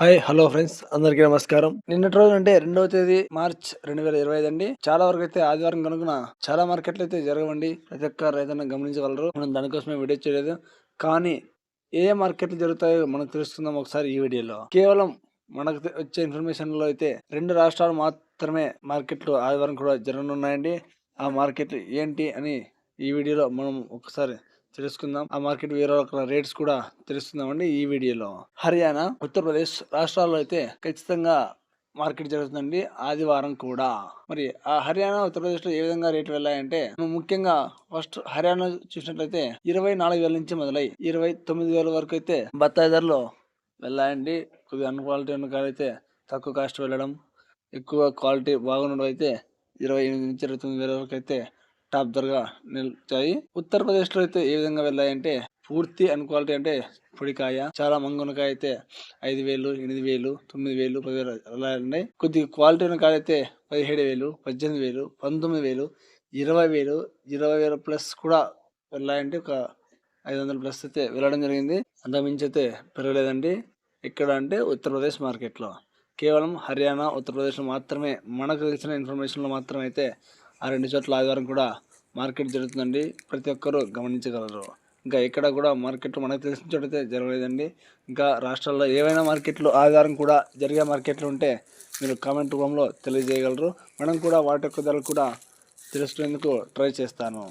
Hi hello friends అందరికీ నమస్కారం. నిన్నటి రోజు అంటే రెండవ తేదీ మార్చ్ రెండు వేల ఇరవై ఐదు అండి. చాలా వరకు అయితే ఆదివారం కనుక చాలా మార్కెట్లు అయితే జరగవండి. ప్రతి ఒక్క రైతన్న గమనించగలరు. మనం దానికోసమే వీడియో చేయలేదు. కానీ ఏ మార్కెట్లు జరుగుతాయో మనం తెలుసుకుందాం ఒకసారి ఈ వీడియోలో. కేవలం మనకు వచ్చే ఇన్ఫర్మేషన్లో అయితే రెండు రాష్ట్రాలు మాత్రమే మార్కెట్లు ఆదివారం కూడా జరగనున్నాయండి. ఆ మార్కెట్లు ఏంటి అని ఈ వీడియోలో మనం ఒకసారి తెలుసుకుందాం. ఆ మార్కెట్ వేరే రకాల రేట్స్ కూడా తెలుసుకుందామండి ఈ వీడియోలో. హర్యానా ఉత్తరప్రదేశ్ రాష్ట్రాల్లో అయితే ఖచ్చితంగా మార్కెట్ జరుగుతుందండి ఆదివారం కూడా. మరి ఆ హర్యానా ఉత్తరప్రదేశ్లో ఏ విధంగా రేట్లు వెళ్ళాయంటే ముఖ్యంగా ఫస్ట్ హర్యానా చూసినట్లయితే ఇరవై నాలుగు వేల నుంచి మొదలై ఇరవై తొమ్మిది వేల వరకు అయితే బత్తాయి ధరలు వెళ్ళాయండి. కొద్దిగా అన్ క్వాలిటీ ఉన్న కాడ అయితే తక్కువ కాస్ట్ వెళ్ళడం ఎక్కువ క్వాలిటీ బాగున్నవి అయితే ఇరవై ఎనిమిది నుంచి ఇరవై తొమ్మిది వేల వరకు అయితే టాప్ ధరగా నిలిచాయి ఉత్తరప్రదేశ్లో అయితే ఏ విధంగా వెళ్ళాయంటే పూర్తి అన్ క్వాలిటీ అంటే పొడికాయ చాలా మంగునకాయ అయితే ఐదు వేలు ఎనిమిది వేలు తొమ్మిది వేలు పది వేలు అలా ఉన్నాయి. కొద్దిగా క్వాలిటీ ఉన్న అయితే పదిహేడు వేలు పద్దెనిమిది వేలు పంతొమ్మిది వేలు ఇరవై వేలు ఇరవై వేల ప్లస్ కూడా వెళ్ళాయంటే ఒక ఐదు వందల ప్లస్ అయితే వెళ్ళడం జరిగింది. అంతకు మించి అయితే పెరగలేదండి. ఎక్కడ అంటే ఉత్తరప్రదేశ్ మార్కెట్లో. కేవలం హర్యానా ఉత్తరప్రదేశ్లో మాత్రమే మనకు తెలిసిన ఇన్ఫర్మేషన్లో మాత్రమే అయితే ఆ రెండు చోట్ల ఆదివారం కూడా మార్కెట్ జరుగుతుందండి. ప్రతి ఒక్కరూ గమనించగలరు. ఇంకా ఎక్కడ కూడా మార్కెట్లు మనకు తెలిసిన చోటైతే అయితే జరగలేదండి. ఇంకా రాష్ట్రాల్లో ఏవైనా మార్కెట్లు ఆధారం కూడా జరిగే మార్కెట్లు ఉంటే మీరు కామెంట్ రూపంలో తెలియజేయగలరు. మనం కూడా వాటి యొక్క ధరలు కూడా తెలుసుకునేందుకు ట్రై చేస్తాను.